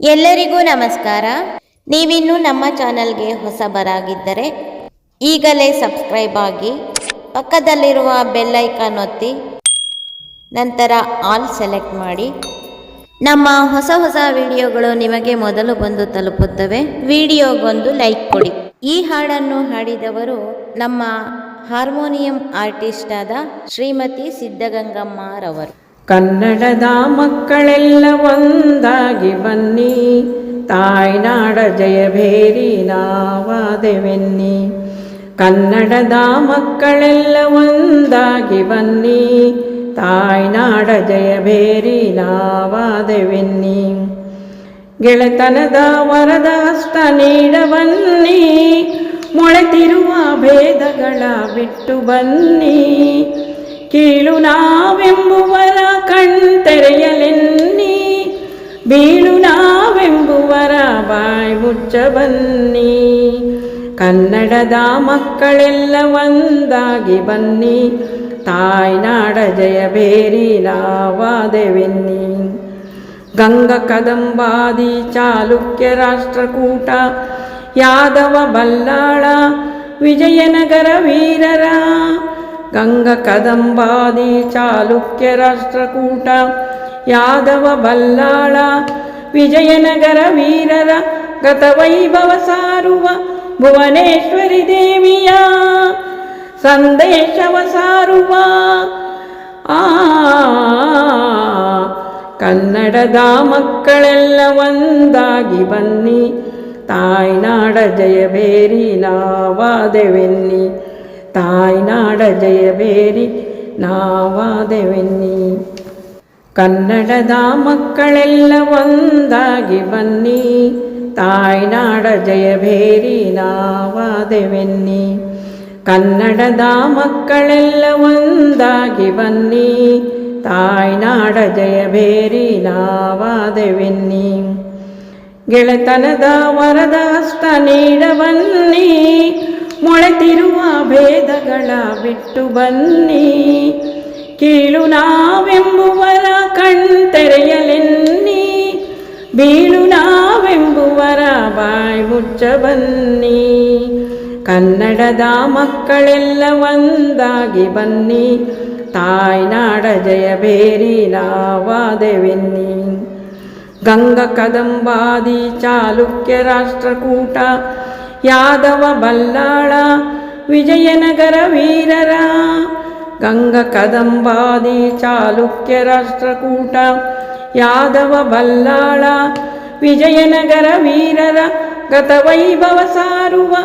ಎಲ್ಲರಿಗೂ ನಮಸ್ಕಾರ. ನೀವಿನ್ನು ನಮ್ಮ ಚಾನಲ್ಗೆ ಹೊಸಬರಾಗಿದ್ದರೆ ಈಗಲೇ ಸಬ್ಸ್ಕ್ರೈಬ್ ಆಗಿ ಪಕ್ಕದಲ್ಲಿರುವ ಬೆಲ್ಲೈಕಾನ್ ಒತ್ತಿ ನಂತರ ಆಲ್ ಸೆಲೆಕ್ಟ್ ಮಾಡಿ. ನಮ್ಮ ಹೊಸ ಹೊಸ ವಿಡಿಯೋಗಳು ನಿಮಗೆ ಮೊದಲು ಬಂದು ತಲುಪುತ್ತವೆ. ವಿಡಿಯೋಗೊಂದು ಲೈಕ್ ಕೊಡಿ. ಈ ಹಾಡನ್ನು ಹಾಡಿದವರು ನಮ್ಮ ಹಾರ್ಮೋನಿಯಂ ಆರ್ಟಿಸ್ಟ್ ಆದ ಶ್ರೀಮತಿ ಸಿದ್ಧಗಂಗಮ್ಮರವರು. ಕನ್ನಡದ ಮಕ್ಕಳೆಲ್ಲ ಒಂದಾಗಿ ಬನ್ನಿ. ತಾಯ್ನಾಡ ಜಯಭೇರಿ ನಾವಾದೆವೆನ್ನಿ. ಕನ್ನಡದ ಮಕ್ಕಳೆಲ್ಲ ಒಂದಾಗಿ ಬನ್ನಿ. ತಾಯ್ನಾಡ ಜಯಭೇರಿ ನಾವಾದೆವೆನ್ನಿ. ಗೆಳೆತನದ ವರದ ಹಸ್ತ ನೀಡ ಬನ್ನಿ ಮೊಳೆತಿರುವ ಭೇದಗಳ ಬಿಟ್ಟು ಬನ್ನಿ. ಕೀಳು ನಾವೆಂಬುವರ ಬೀಳು ನಾವೆಂಬುವರ ಬಾಯ್ ಮುಚ್ಚ ಬನ್ನಿ. ಕನ್ನಡದ ಮಕ್ಕಳೆಲ್ಲ ಒಂದಾಗಿ ಬನ್ನಿ. ತಾಯ್ನಾಡ ಜಯಬೇರಿ ನಾವಾದೆವೆನ್ನಿ. ಗಂಗ ಕದಂಬಾದಿ ಚಾಲುಕ್ಯ ರಾಷ್ಟ್ರಕೂಟ, ಯಾದವ ಬಲ್ಲಾಳ, ವಿಜಯನಗರ ವೀರರ. ಗಂಗ ಕದಂಬಾದಿ ಚಾಲುಕ್ಯ ರಾಷ್ಟ್ರಕೂಟ ಯಾದವ ಬಲ್ಲಾಳ, ವಿಜಯನಗರ ವೀರರ, ಗತವೈಭವ ಸಾರುವ ಭುವನೇಶ್ವರಿ ದೇವಿಯ ಸಂದೇಶವ ಸಾರುವ. ಆ ಕನ್ನಡದ ಮಕ್ಕಳೆಲ್ಲ ಒಂದಾಗಿ ಬನ್ನಿ, ತಾಯ್ನಾಡ ಜಯಬೇರಿ ನಾವಾದೆವೆನ್ನಿ, ತಾಯ್ನಾಡ ಜಯಬೇರಿ ನಾವಾದೆವೆನ್ನಿ. ಕನ್ನಡದ ಮಕ್ಕಳೆಲ್ಲ ಒಂದಾಗಿ ಬನ್ನಿ. ತಾಯ್ನಾಡ ಜಯಬೇರಿ ನಾವಾದೆವೆನ್ನಿ. ಕನ್ನಡದ ಮಕ್ಕಳೆಲ್ಲ ಒಂದಾಗಿ ಬನ್ನಿ. ತಾಯ್ನಾಡ ಜಯಬೇರಿ ನಾವಾದೆವೆನ್ನಿ. ಗೆಳೆತನದ ವರದ ಹಸ್ತ ನೀಡ ಬನ್ನಿ ಮೊಳೆತಿರುವ ಭೇದಗಳ ಬಿಟ್ಟು ಬನ್ನಿ. ಕೀಳು ನಾವೆಂಬುವರ ಮುಚ್ಚ ಬನ್ನಿ. ಕನ್ನಡದ ಮಕ್ಕಳೆಲ್ಲ ಒಂದಾಗಿ ಬನ್ನಿ. ತಾಯ್ನಾಡ ಜಯಬೇರಿ ನಾವಾದೆವೆನ್ನಿ. ಗಂಗ ಕದಂಬಾದಿ ಚಾಲುಕ್ಯ ರಾಷ್ಟ್ರಕೂಟ, ಯಾದವ ಬಲ್ಲಾಳ, ವಿಜಯನಗರ ವೀರರ. ಗಂಗ ಕದಂಬಾದಿ ಚಾಲುಕ್ಯ ರಾಷ್ಟ್ರಕೂಟ, ಯಾದವ ಬಲ್ಲಾಳ, ವಿಜಯನಗರ ವೀರರ. ಗತವೈಭವ ಸಾರುವ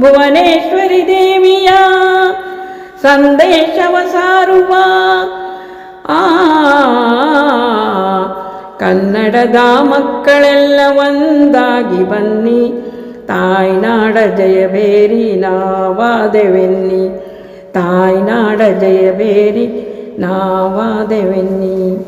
ಭುವನೇಶ್ವರಿ ದೇವಿಯ ಸಂದೇಶವ ಸಾರುವ. ಆ ಕನ್ನಡದ ಮಕ್ಕಳೆಲ್ಲ ಒಂದಾಗಿ ಬನ್ನಿ. ತಾಯ್ನಾಡ ಜಯಬೇರಿ ನಾವಾದೆವೆನ್ನಿ. ತಾಯ್ನಾಡ ಜಯಬೇರಿ ನಾವಾದೆವೆನ್ನಿ.